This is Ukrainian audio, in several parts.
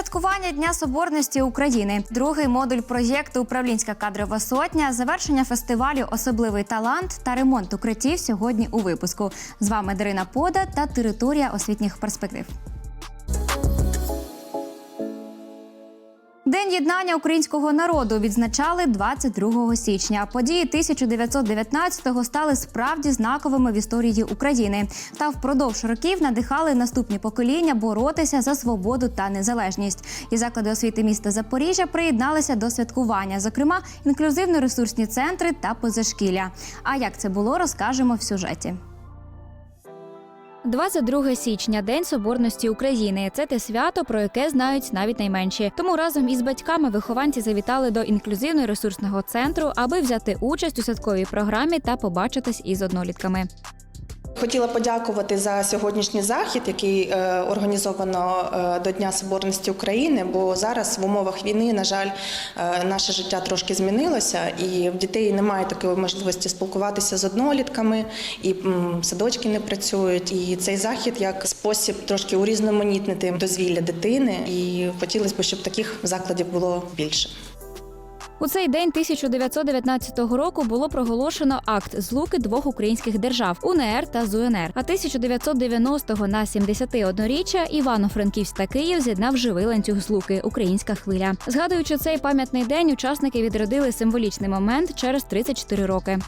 Святкування Дня Соборності України, другий модуль проєкту Управлінська кадрова сотня, завершення фестивалю Особливий талант та ремонт укриттів сьогодні у випуску. З вами Дарина Пода та територія освітніх перспектив. День єднання українського народу відзначали 22 січня. Події 1919-го стали справді знаковими в історії України та впродовж років надихали наступні покоління боротися за свободу та незалежність. І заклади освіти міста Запоріжжя приєдналися до святкування, зокрема інклюзивно-ресурсні центри та позашкілля. А як це було, розкажемо в сюжеті. 22 січня День Соборності України. Це те свято, про яке знають навіть найменші. Тому разом із батьками вихованці завітали до інклюзивно-ресурсного центру, аби взяти участь у святковій програмі та побачитись із однолітками. Хотіла подякувати за сьогоднішній захід, який е, організовано е, до Дня Соборності України. Бо зараз в умовах війни, на жаль, е, наше життя трошки змінилося, і в дітей немає такої можливості спілкуватися з однолітками, і садочки не працюють. І цей захід як спосіб трошки урізноманітнити дозвілля дитини. І хотілося б, щоб таких закладів було більше. У цей день 1919 року було проголошено акт злуки двох українських держав УНР та ЗУНР. А 1990-го на 71-річчя Івано-Франківськ та Київ з'єднав живий ланцюг злуки Українська хвиля. Згадуючи цей пам'ятний день, учасники відродили символічний момент через 34 роки.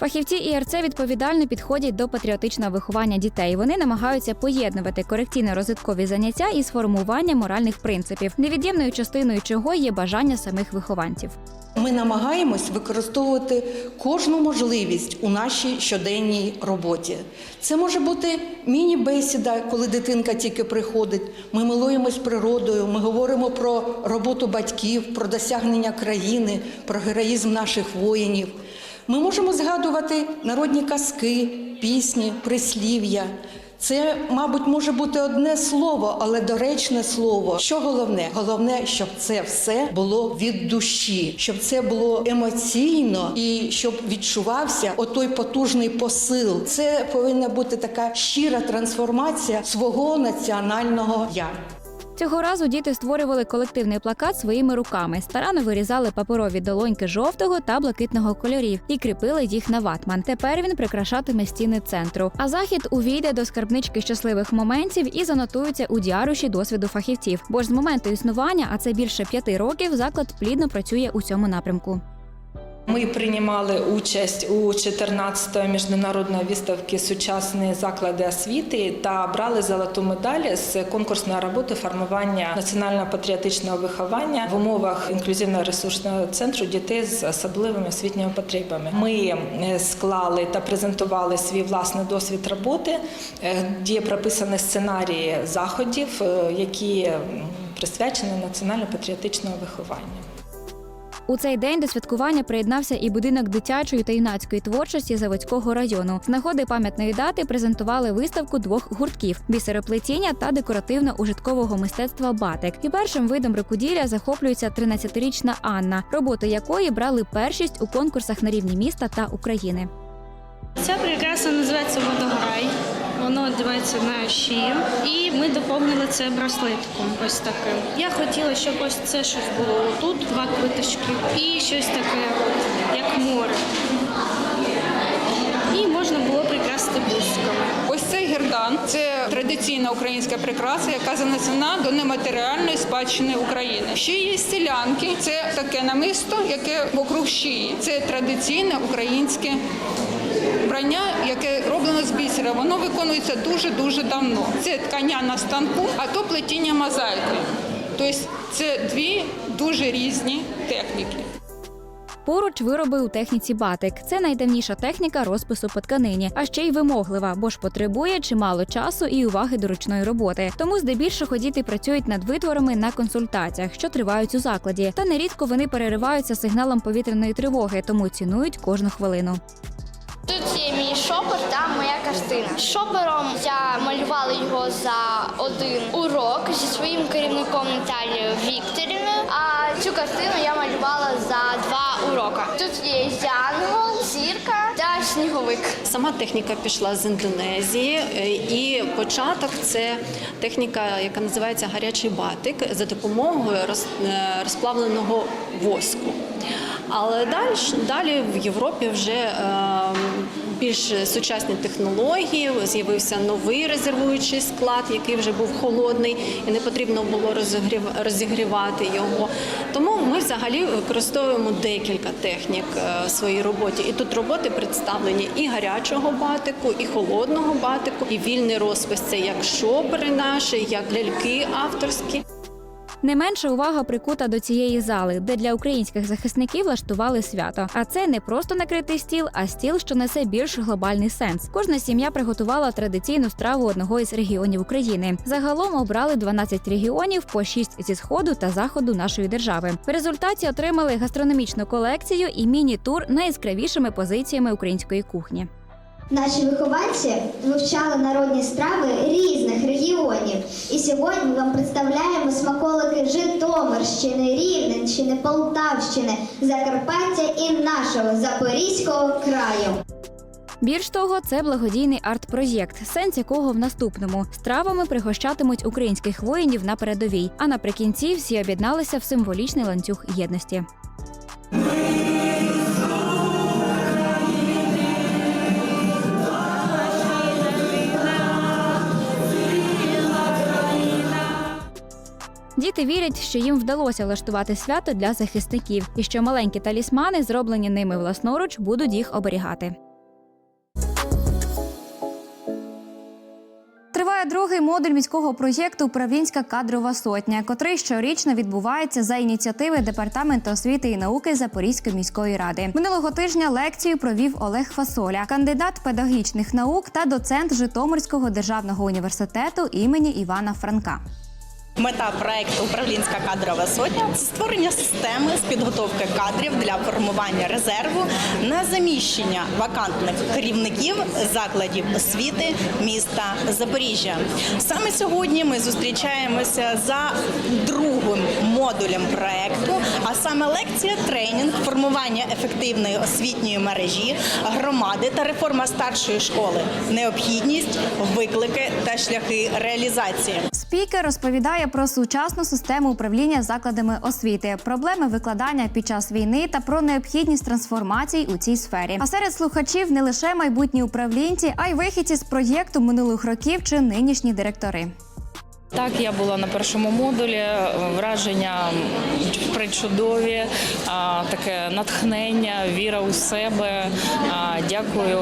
Фахівці ІРЦ відповідально підходять до патріотичного виховання дітей. Вони намагаються поєднувати корекційно-розвиткові заняття із формуванням моральних принципів, невід'ємною частиною чого є бажання самих вихованців. Ми намагаємось використовувати кожну можливість у нашій щоденній роботі. Це може бути міні-бесіда, коли дитинка тільки приходить. Ми милуємось природою, ми говоримо про роботу батьків, про досягнення країни, про героїзм наших воїнів. Ми можемо згадувати народні казки, пісні, прислів'я. Це, мабуть, може бути одне слово, але доречне слово. Що головне? Головне, щоб це все було від душі, щоб це було емоційно і щоб відчувався отой потужний посил. Це повинна бути така щира трансформація свого національного я. Цього разу діти створювали колективний плакат своїми руками, Старано вирізали паперові долоньки жовтого та блакитного кольорів і кріпили їх на ватман. Тепер він прикрашатиме стіни центру. А захід увійде до скарбнички щасливих моментів і занотується у діаруші досвіду фахівців. Бо ж з моменту існування, а це більше п'яти років, заклад плідно працює у цьому напрямку. Ми приймали участь у 14-ї міжнародної виставки Сучасні заклади освіти та брали золоту медаль з конкурсної роботи формування національно-патріотичного виховання в умовах інклюзивно-ресурсного центру дітей з особливими освітніми потребами. Ми е, склали та презентували свій власний досвід роботи, де прописані сценарії заходів, е, які присвячені національно-патріотичному вихованню. У цей день до святкування приєднався і будинок дитячої та юнацької творчості Заводського району. З нагоди пам'ятної дати презентували виставку двох гуртків бісероплетіння та декоративно-ужиткового мистецтва батик. І першим видом рукоділля захоплюється 13-річна Анна, роботи якої брали першість у конкурсах на рівні міста та України. Ця прикраса називається водограй. Воно одягається на шию. І ми доповнили це браслетком. Ось таким. Я хотіла, щоб ось це щось було тут, два квиточки, і щось таке, як море. І можна було прикрасити бусиками. Ось цей гердан це традиційна українська прикраса, яка занесена до нематеріальної спадщини України. Ще є стілянки, це таке намисто, яке вокруг шиї. Це традиційне українське вбрання, яке роблено з бісера. Воно виконується дуже дуже давно. Це ткання на станку, а то плетіння мозаїкою. Тобто це дві дуже різні техніки. Поруч вироби у техніці батик. Це найдавніша техніка розпису по тканині, а ще й вимоглива, бо ж потребує чимало часу і уваги до ручної роботи. Тому здебільшого діти працюють над витворами на консультаціях, що тривають у закладі. Та нерідко вони перериваються сигналом повітряної тривоги, тому цінують кожну хвилину. Тут є мій шопер та моя картина. Шопером я малювала його за один урок зі своїм керівником Наталією Вікторівною. А цю картину я малювала за два уроки. Тут є янгол, зірка та сніговик. Сама техніка пішла з Індонезії, е, і початок це техніка, яка називається гарячий батик за допомогою е, розплавленого воску. Але далі, далі в Європі вже е, більш сучасні технології, з'явився новий резервуючий склад, який вже був холодний, і не потрібно було розігрів- розігрівати його. Тому ми взагалі використовуємо декілька технік е, в своїй роботі. І тут роботи представлені і гарячого батику, і холодного батику, і вільний розпис це як шопери наші, як ляльки авторські. Не менша увага прикута до цієї зали, де для українських захисників влаштували свято. А це не просто накритий стіл, а стіл, що несе більш глобальний сенс. Кожна сім'я приготувала традиційну страву одного із регіонів України. Загалом обрали 12 регіонів по 6 зі сходу та заходу нашої держави. В результаті отримали гастрономічну колекцію і міні-тур найяскравішими позиціями української кухні. Наші вихованці вивчали народні страви різних регіонів. І сьогодні вам представляємо смаколики Житомирщини, Рівненщини, Полтавщини, Закарпаття і нашого Запорізького краю. Більш того, це благодійний арт-проєкт, сенс якого в наступному стравами пригощатимуть українських воїнів на передовій. А наприкінці всі об'єдналися в символічний ланцюг єдності. Діти вірять, що їм вдалося влаштувати свято для захисників, і що маленькі талісмани, зроблені ними власноруч, будуть їх оберігати. Триває другий модуль міського проєкту Управлінська кадрова сотня, котрий щорічно відбувається за ініціативи департаменту освіти і науки Запорізької міської ради. Минулого тижня лекцію провів Олег Фасоля, кандидат педагогічних наук та доцент Житомирського державного університету імені Івана Франка. Мета проекту Управлінська кадрова сотня це створення системи з підготовки кадрів для формування резерву на заміщення вакантних керівників закладів освіти міста Запоріжжя. Саме сьогодні ми зустрічаємося за другим модулем проекту, а саме лекція тренінг формування ефективної освітньої мережі громади та реформа старшої школи, необхідність, виклики та шляхи реалізації. Спікер розповідає про сучасну систему управління закладами освіти, проблеми викладання під час війни та про необхідність трансформацій у цій сфері. А серед слухачів не лише майбутні управлінці, а й вихідці з проєкту минулих років чи нинішні директори. Так, я була на першому модулі. Враження причудові, таке натхнення, віра у себе. Дякую,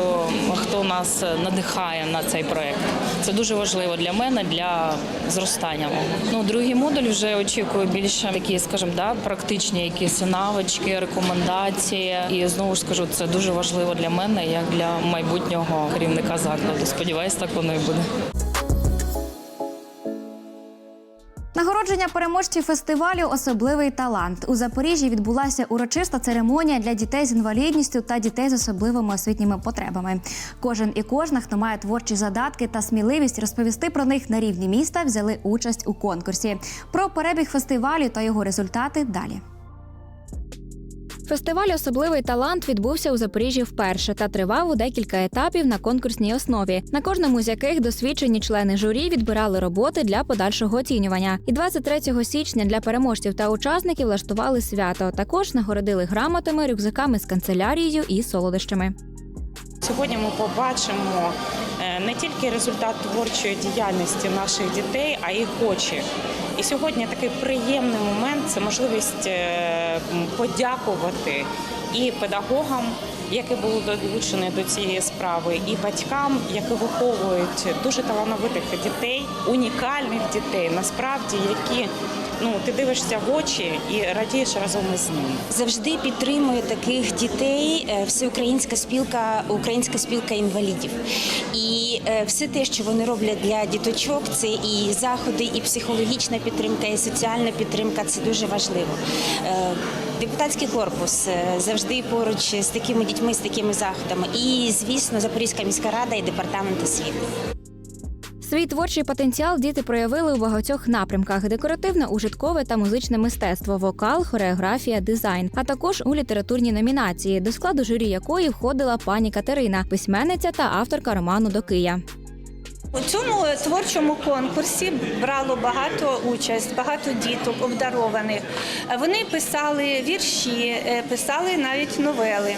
хто нас надихає на цей проект. Це дуже важливо для мене, для зростання. Ну, другий модуль вже очікую більше такі, скажімо, да, практичні якісь навички, рекомендації. І знову ж скажу, це дуже важливо для мене, як для майбутнього керівника закладу. Сподіваюсь, так воно і буде. Нагородження переможців фестивалю Особливий талант у Запоріжжі відбулася урочиста церемонія для дітей з інвалідністю та дітей з особливими освітніми потребами. Кожен і кожна, хто має творчі задатки та сміливість розповісти про них на рівні міста, взяли участь у конкурсі. Про перебіг фестивалю та його результати далі. Фестиваль Особливий талант відбувся у Запоріжжі вперше та тривав у декілька етапів на конкурсній основі, на кожному з яких досвідчені члени журі відбирали роботи для подальшого оцінювання. І 23 січня для переможців та учасників влаштували свято. Також нагородили грамотами, рюкзаками з канцелярією і солодощами. Сьогодні ми побачимо е, не тільки результат творчої діяльності наших дітей, а й очі. І сьогодні такий приємний момент це можливість е, подякувати і педагогам, які були долучені до цієї справи, і батькам, які виховують дуже талановитих дітей, унікальних дітей, насправді, які ну ти дивишся в очі і радієш разом із ними. Завжди підтримує таких дітей е, всеукраїнська спілка, українська спілка інвалідів. І е, все те, що вони роблять для діточок, це і заходи, і психологічна підтримка, і соціальна підтримка це дуже важливо. Депутатський корпус е, завжди поруч з такими дітьми, з такими заходами. І, звісно, Запорізька міська рада і департамент освіти. Свій творчий потенціал діти проявили у багатьох напрямках: декоративне, ужиткове та музичне мистецтво, вокал, хореографія, дизайн, а також у літературній номінації, до складу журі якої входила пані Катерина, письменниця та авторка роману Докия. У цьому творчому конкурсі брало багато участь, багато діток обдарованих. Вони писали вірші, е, писали навіть новели.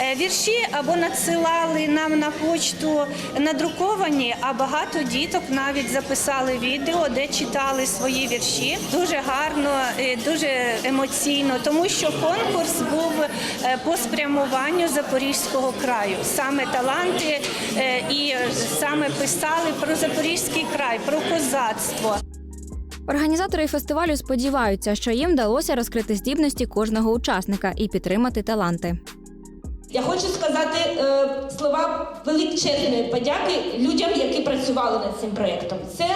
Е, Вірші або надсилали нам на почту надруковані, а багато діток навіть записали відео, де читали свої вірші. Дуже гарно, е, дуже емоційно, тому що конкурс був е, по спрямуванню Запорізького краю. Саме таланти е, і саме писали про Запорізький край, про козацтво. Організатори фестивалю сподіваються, що їм вдалося розкрити здібності кожного учасника і підтримати таланти. Я хочу сказати е, слова величезної подяки людям, які працювали над цим проєктом. Це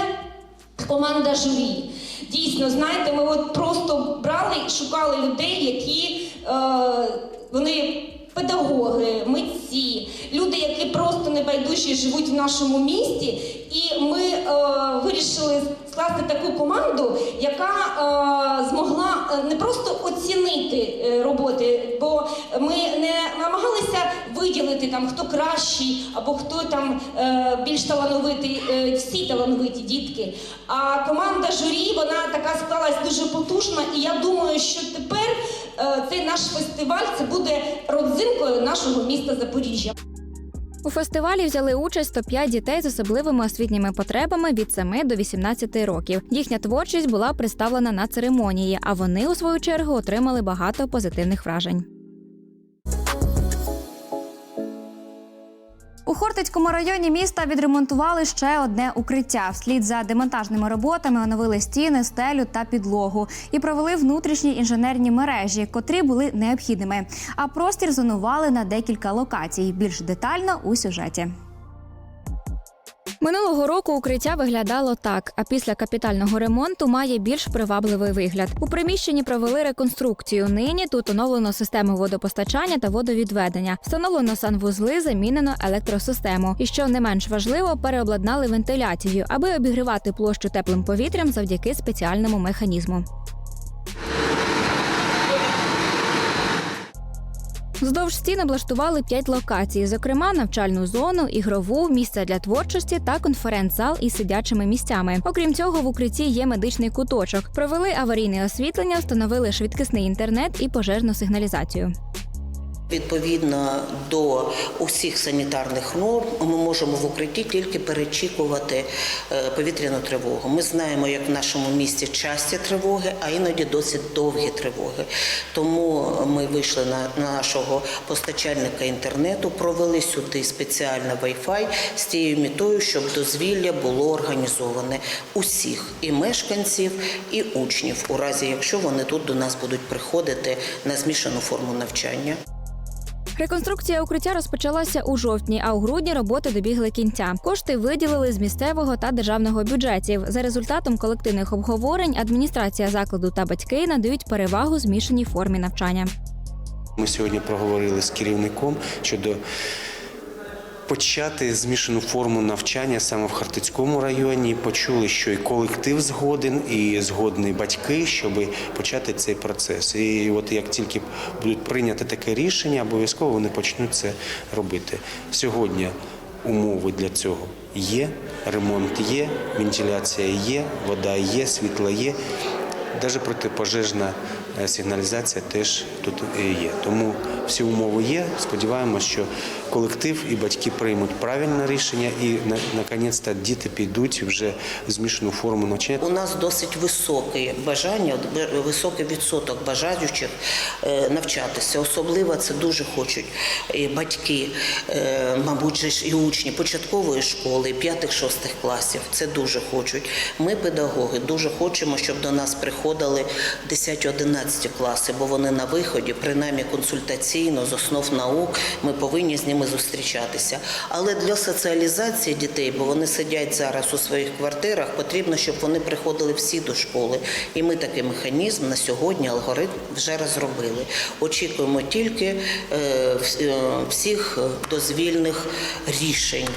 команда журі. Дійсно, знаєте, ми от просто брали і шукали людей, які е, вони педагоги, митці, люди, які просто небайдужі живуть в нашому місті. І ми е, вирішили скласти таку команду, яка е, змогла е, не просто оцінити е, роботи, бо ми не намагалися виділити там хто кращий або хто там е, більш талановитий, е, всі талановиті дітки. А команда журі вона така склалась дуже потужна, і я думаю, що тепер цей наш фестиваль це буде родзинкою нашого міста Запоріжжя. У фестивалі взяли участь 105 дітей з особливими освітніми потребами від 7 до 18 років. Їхня творчість була представлена на церемонії, а вони у свою чергу отримали багато позитивних вражень. У Хортицькому районі міста відремонтували ще одне укриття. Вслід за демонтажними роботами оновили стіни, стелю та підлогу і провели внутрішні інженерні мережі, котрі були необхідними. А простір зонували на декілька локацій. Більш детально у сюжеті. Минулого року укриття виглядало так, а після капітального ремонту має більш привабливий вигляд. У приміщенні провели реконструкцію. Нині тут оновлено систему водопостачання та водовідведення. Встановлено санвузли, замінено електросистему. І що не менш важливо, переобладнали вентиляцію, аби обігрівати площу теплим повітрям завдяки спеціальному механізму. Вздовж стін облаштували п'ять локацій, зокрема навчальну зону, ігрову, місце для творчості та конференц-зал із сидячими місцями. Окрім цього, в укритті є медичний куточок. Провели аварійне освітлення, встановили швидкісний інтернет і пожежну сигналізацію. Відповідно до усіх санітарних норм, ми можемо в укритті тільки перечікувати е, повітряну тривогу. Ми знаємо, як в нашому місті часті тривоги, а іноді досить довгі тривоги. Тому ми вийшли на нашого постачальника інтернету, провели сюди спеціально Wi-Fi з тією метою, щоб дозвілля було організоване усіх і мешканців, і учнів, у разі якщо вони тут до нас будуть приходити на змішану форму навчання. Реконструкція укриття розпочалася у жовтні, а у грудні роботи добігли кінця. Кошти виділили з місцевого та державного бюджетів. За результатом колективних обговорень адміністрація закладу та батьки надають перевагу змішаній формі навчання. Ми сьогодні проговорили з керівником щодо почати змішану форму навчання саме в Хартицькому районі. Почули, що і колектив згоден, і згодні батьки, щоб почати цей процес. І от як тільки будуть прийняти таке рішення, обов'язково вони почнуть це робити. Сьогодні умови для цього є, ремонт є, вентиляція є, вода є, світло є. Навіть протипожежна е, сигналізація теж тут е, є. Тому всі умови є. Сподіваємося, що колектив і батьки приймуть правильне рішення, і наконець-то діти підуть вже в змішану форму навчання. У нас досить високе бажання, високий відсоток бажаючих е, навчатися. Особливо це дуже хочуть і батьки, е, мабуть, і учні початкової школи, п'ятих-шостих класів. Це дуже хочуть. Ми, педагоги, дуже хочемо, щоб до нас приходили 10-11 класи, бо вони на виході, принаймні консультаційно традиційно з основ наук. Ми повинні з ними зустрічатися. Але для соціалізації дітей, бо вони сидять зараз у своїх квартирах, потрібно, щоб вони приходили всі до школи. І ми такий механізм на сьогодні алгоритм вже розробили. Очікуємо тільки е, е, всіх дозвільних рішень.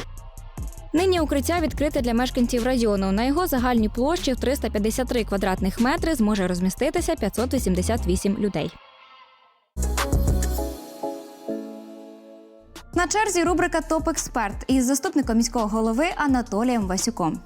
Нині укриття відкрите для мешканців району. На його загальній площі в 353 квадратних метри зможе розміститися 588 людей. На черзі рубрика Топ експерт із заступником міського голови Анатолієм Васюком.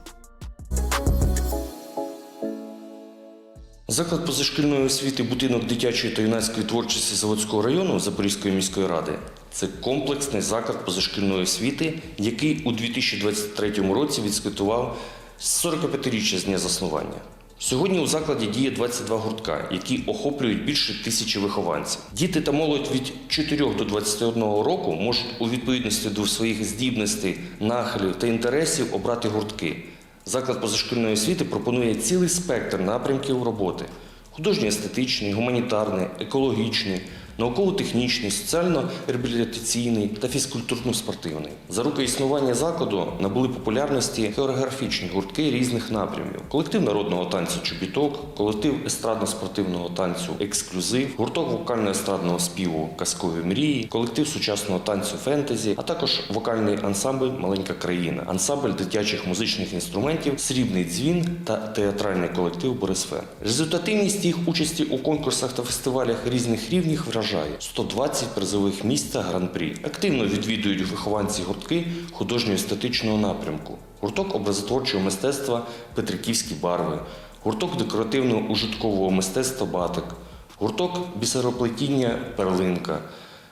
Заклад позашкільної освіти будинок дитячої та юнацької творчості Заводського району Запорізької міської ради це комплексний заклад позашкільної освіти, який у 2023 році відсвяткував 45-річчя з дня заснування. Сьогодні у закладі діє 22 гуртка, які охоплюють більше тисячі вихованців. Діти та молодь від 4 до 21 року можуть у відповідності до своїх здібностей, нахилів та інтересів обрати гуртки. Заклад позашкільної освіти пропонує цілий спектр напрямків роботи: художньо-естетичний, гуманітарний, екологічний, науково-технічний, соціально-реабілітаційний та фізкультурно-спортивний. За роки існування закладу набули популярності хореографічні гуртки різних напрямів: колектив народного танцю Чобіток, колектив естрадно-спортивного танцю Ексклюзив, гурток вокально-естрадного співу Казкові мрії, колектив сучасного танцю фентезі, а також вокальний ансамбль Маленька країна, ансамбль дитячих музичних інструментів Срібний дзвін та театральний колектив Борисфен. Результативність їх участі у конкурсах та фестивалях різних рівнів вражає 120 призових місць та гран-прі. Активно відвідують вихованці гуртки художньо-естетичного напрямку, гурток образотворчого мистецтва Петриківські барви, гурток декоративно-ужиткового мистецтва Батик, гурток бісероплетіння Перлинка.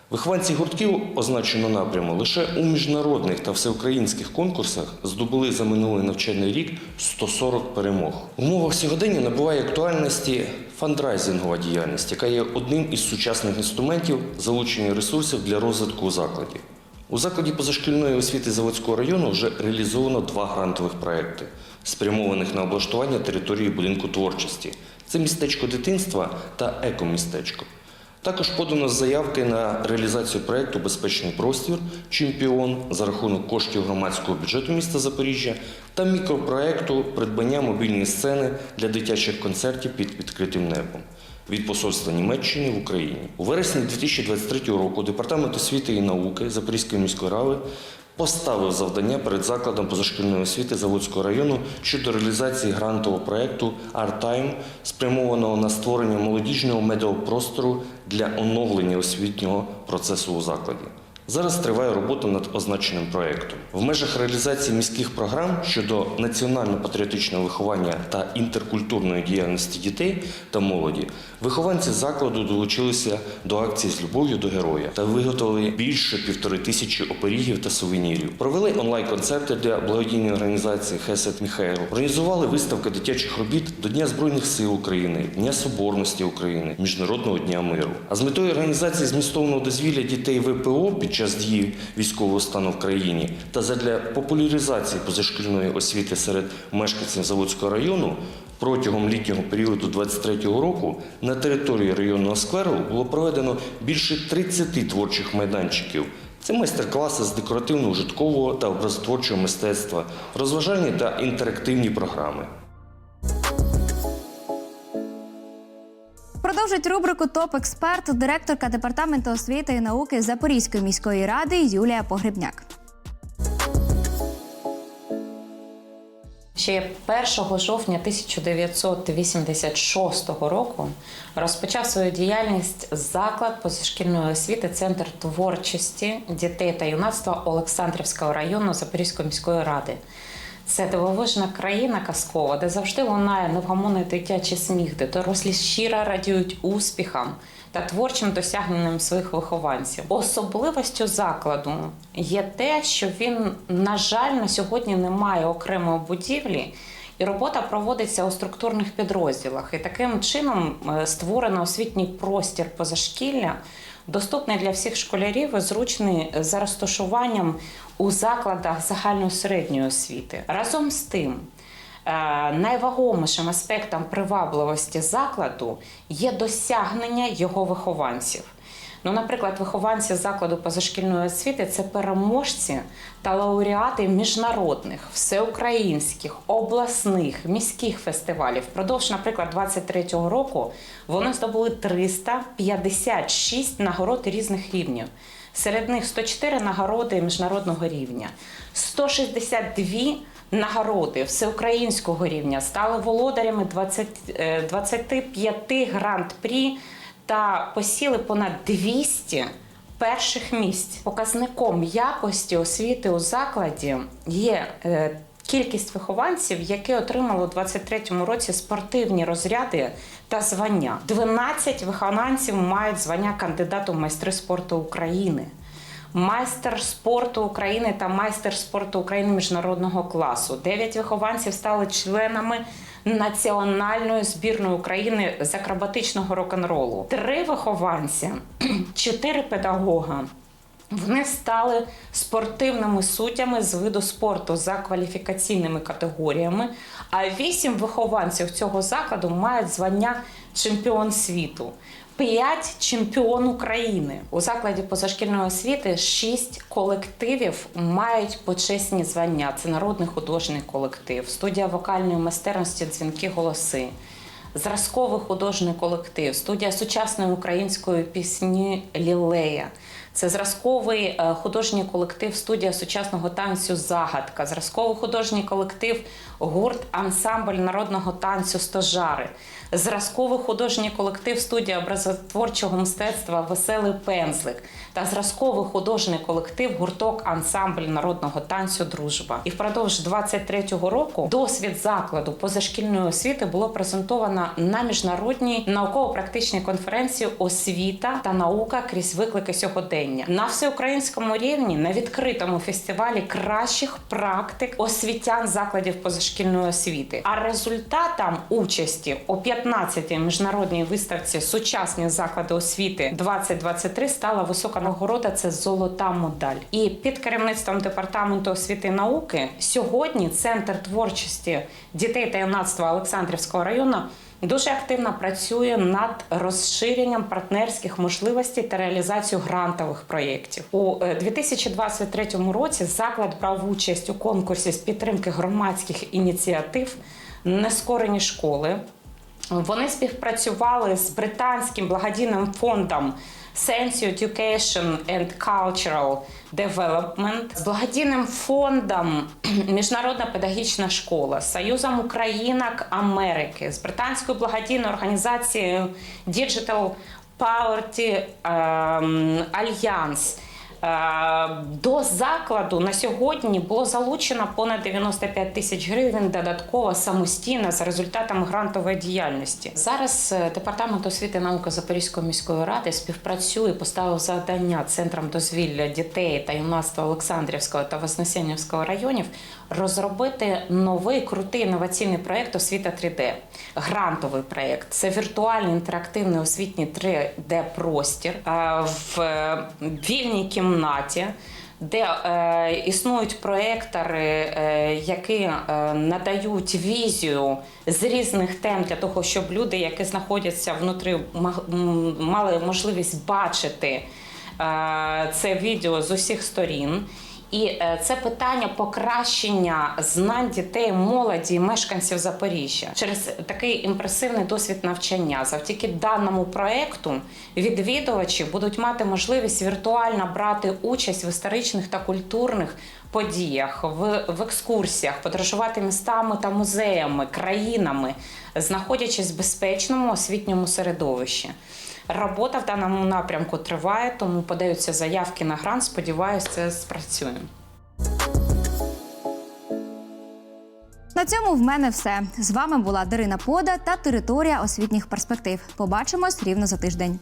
Вихованці гуртків означеного напряму лише у міжнародних та всеукраїнських конкурсах здобули за минулий навчальний рік 140 перемог. В умовах сьогодення набуває актуальності фандрайзингова діяльність, яка є одним із сучасних інструментів залучення ресурсів для розвитку закладів. У закладі позашкільної освіти Заводського району вже реалізовано два грантових проекти, спрямованих на облаштування території будинку творчості. Це містечко дитинства та екомістечко. Також подано заявки на реалізацію проєкту Безпечний простір Чемпіон за рахунок коштів громадського бюджету міста Запоріжжя та мікропроєкту придбання мобільної сцени для дитячих концертів під відкритим небом від посольства Німеччини в Україні. У вересні 2023 року Департамент освіти і науки Запорізької міської ради поставив завдання перед закладом позашкільної освіти Заводського району щодо реалізації грантового проєкту Артайм, спрямованого на створення молодіжного медіапростору для оновлення освітнього процесу у закладі. Зараз триває робота над означеним проєктом. В межах реалізації міських програм щодо національно-патріотичного виховання та інтеркультурної діяльності дітей та молоді вихованці закладу долучилися до акції з любов'ю до героя та виготовили більше півтори тисячі оперігів та сувенірів. Провели онлайн-концерти для благодійної організації Хесет Міхайл. Організували виставки дитячих робіт до Дня Збройних сил України, Дня Соборності України, Міжнародного дня миру. А з метою організації змістовного дозвілля дітей ВПО під час дії військового стану в країні та задля популяризації позашкільної освіти серед мешканців Заводського району протягом літнього періоду 23-го року на території районного скверу було проведено більше 30 творчих майданчиків. Це майстер-класи з декоративно-ужиткового та образотворчого мистецтва, розважальні та інтерактивні програми. Продовжить рубрику Топ експерт директорка департаменту освіти і науки Запорізької міської ради Юлія Погребняк. Ще 1 жовтня 1986 року розпочав свою діяльність заклад позашкільної освіти Центр творчості дітей та юнацтва Олександрівського району Запорізької міської ради. Це дивовижна країна казкова, де завжди лунає невгамонний дитячий сміх, де дорослі щиро радіють успіхам та творчим досягненням своїх вихованців. Особливостю закладу є те, що він, на жаль, на сьогодні не має окремої будівлі. І робота проводиться у структурних підрозділах. І таким чином е, створено освітній простір позашкілля, доступний для всіх школярів і зручний за розташуванням у закладах загальної середньої освіти. Разом з тим, е, найвагомішим аспектом привабливості закладу є досягнення його вихованців. Ну, наприклад, вихованці закладу позашкільної освіти це переможці та лауреати міжнародних, всеукраїнських, обласних, міських фестивалів. Впродовж, наприклад, 23-го року вони здобули 356 нагород різних рівнів. Серед них 104 нагороди міжнародного рівня, 162 нагороди всеукраїнського рівня стали володарями 20, е, 25 гранд-прі та посіли понад 200 перших місць. Показником якості освіти у закладі є е, кількість вихованців, які отримали у 23-му році спортивні розряди та звання. 12 виконавців мають звання кандидату в майстри спорту України. Майстер спорту України та майстер спорту України міжнародного класу. Дев'ять вихованців стали членами національної збірної України з акробатичного рок-н-ролу. Три вихованці, чотири педагога. Вони стали спортивними суддями з виду спорту за кваліфікаційними категоріями. А вісім вихованців цього закладу мають звання чемпіон світу. П'ять чемпіон України у закладі позашкільної освіти. Шість колективів мають почесні звання. Це народний художній колектив, студія вокальної майстерності Дзвінки голоси, зразковий художній колектив, студія сучасної української пісні Лілея. Це зразковий е, художній колектив студія сучасного танцю Загадка, зразковий художній колектив гурт ансамбль народного танцю Стожари, зразковий художній колектив студія образотворчого мистецтва Веселий пензлик та зразковий художній колектив гурток ансамбль народного танцю Дружба. І впродовж 23-го року досвід закладу позашкільної освіти було презентовано на міжнародній науково-практичній конференції освіта та наука крізь виклики сьогодення на всеукраїнському рівні на відкритому фестивалі кращих практик освітян закладів позашкільної освіти. А результатом участі у 15-й міжнародній виставці Сучасні заклади освіти 2023 стала висока нагорода. Це золота медаль. І під керівництвом департаменту освіти і науки сьогодні центр творчості дітей та юнацтва Олександрівського району. Дуже активно працює над розширенням партнерських можливостей та реалізацією грантових проєктів. У е, 2023 році заклад брав участь у конкурсі з підтримки громадських ініціатив Нескорені школи. Вони співпрацювали з британським благодійним фондом Sense Education and Cultural Development, з благодійним фондом Міжнародна педагогічна школа, Союзом Українок Америки, з британською благодійною організацією Digital Poverty ем, Alliance. Е, До закладу на сьогодні було залучено понад 95 тисяч гривень додатково самостійно за результатами грантової діяльності. Зараз е, департамент освіти науки Запорізької міської ради співпрацює, поставив завдання центрам дозвілля дітей та юнацтва Олександрівського та Вознесенівського районів розробити новий крутий інноваційний проєкт освіта 3D. Грантовий проєкт це віртуальний інтерактивний освітній 3D простір е, в вільній кімнаті. Де е, існують проектори, е, які е, надають візію з різних тем для того, щоб люди, які знаходяться внутрі, мали можливість бачити е, це відео з усіх сторін. І е, це питання покращення знань дітей, молоді, мешканців Запоріжжя через такий імпресивний досвід навчання. Завдяки даному проекту відвідувачі будуть мати можливість віртуально брати участь в історичних та культурних подіях, в, в екскурсіях, подорожувати містами та музеями, країнами, знаходячись в безпечному освітньому середовищі. Робота в даному напрямку триває, тому подаються заявки на грант. Сподіваюсь, це спрацює. На цьому в мене все. З вами була Дарина Пода та територія освітніх перспектив. Побачимось рівно за тиждень.